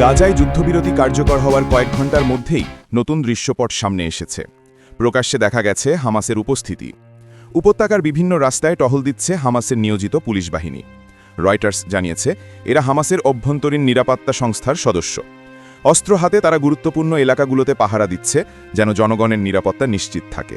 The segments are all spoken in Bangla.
গাজায় যুদ্ধবিরতি কার্যকর হওয়ার কয়েক ঘণ্টার মধ্যেই নতুন দৃশ্যপট সামনে এসেছে। প্রকাশ্যে দেখা গেছে হামাসের উপস্থিতি। উপত্যকার বিভিন্ন রাস্তায় টহল দিচ্ছে হামাসের নিয়োজিত পুলিশ বাহিনী। রয়টার্স জানিয়েছে, এরা হামাসের অভ্যন্তরীণ নিরাপত্তা সংস্থার সদস্য। অস্ত্র হাতে তারা গুরুত্বপূর্ণ এলাকাগুলোতে পাহারা দিচ্ছে যেন জনগণের নিরাপত্তা নিশ্চিত থাকে।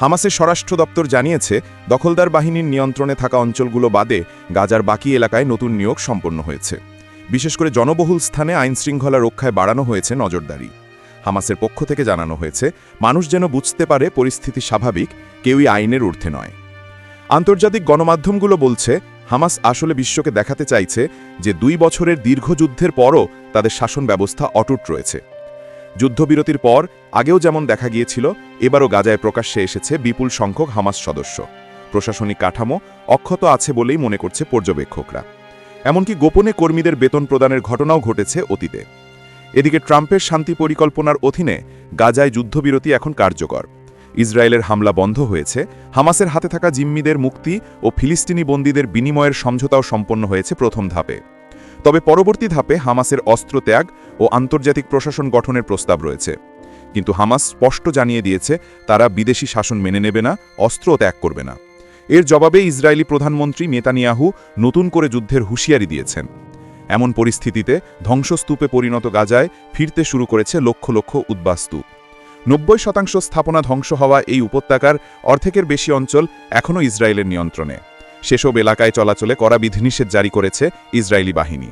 হামাসের স্বরাষ্ট্র দপ্তর জানিয়েছে, দখলদার বাহিনীর নিয়ন্ত্রণে থাকা অঞ্চলগুলো বাদে গাজার বাকি এলাকায় নতুন নিয়োগ সম্পন্ন হয়েছে। বিশেষ করে জনবহুল স্থানে আইনশৃঙ্খলা রক্ষায় বাড়ানো হয়েছে নজরদারি। হামাসের পক্ষ থেকে জানানো হয়েছে, মানুষ যেন বুঝতে পারে পরিস্থিতি স্বাভাবিক, কেউই আইনের ঊর্ধ্বে নয়। আন্তর্জাতিক গণমাধ্যমগুলো বলছে, হামাস আসলে বিশ্বকে দেখাতে চাইছে যে দুই বছরের দীর্ঘ যুদ্ধের পরও তাদের শাসন ব্যবস্থা অটুট রয়েছে। যুদ্ধবিরতির পর আগেও যেমন দেখা গিয়েছিল, এবারও গাজায় প্রকাশ্যে এসেছে বিপুল সংখ্যক হামাস সদস্য। প্রশাসনিক কাঠামো অক্ষত আছে বলেই মনে করছে পর্যবেক্ষকরা। এমনকি গোপনে কর্মীদের বেতন প্রদানের ঘটনাও ঘটেছে অতীতে। এদিকে ট্রাম্পের শান্তি পরিকল্পনার অধীনে গাজায় যুদ্ধবিরতি এখন কার্যকর। ইসরায়েলের হামলা বন্ধ হয়েছে, হামাসের হাতে থাকা জিম্মিদের মুক্তি ও ফিলিস্তিনি বন্দীদের বিনিময়ের সমঝোতাও সম্পন্ন হয়েছে প্রথম ধাপে। তবে পরবর্তী ধাপে হামাসের অস্ত্র ত্যাগ ও আন্তর্জাতিক প্রশাসন গঠনের প্রস্তাব রয়েছে। কিন্তু হামাস স্পষ্ট জানিয়ে দিয়েছে, তারা বিদেশি শাসন মেনে নেবে না অস্ত্র ত্যাগ করবে না। এর জবাবে ইসরায়েলি প্রধানমন্ত্রী নেতানিয়াহু নতুন করে যুদ্ধের হুঁশিয়ারি দিয়েছেন। এমন পরিস্থিতিতে ধ্বংসস্তূপে পরিণত গাজায় ফিরতে শুরু করেছে লক্ষ লক্ষ উদ্বাস্তু। নব্বই শতাংশ স্থাপনা ধ্বংস হওয়া এই উপত্যকার অর্ধেকের বেশি অঞ্চল এখনও ইসরায়েলের নিয়ন্ত্রণে। সেসব এলাকায় চলাচলে কড়া বিধিনিষেধ জারি করেছে ইসরায়েলি বাহিনী।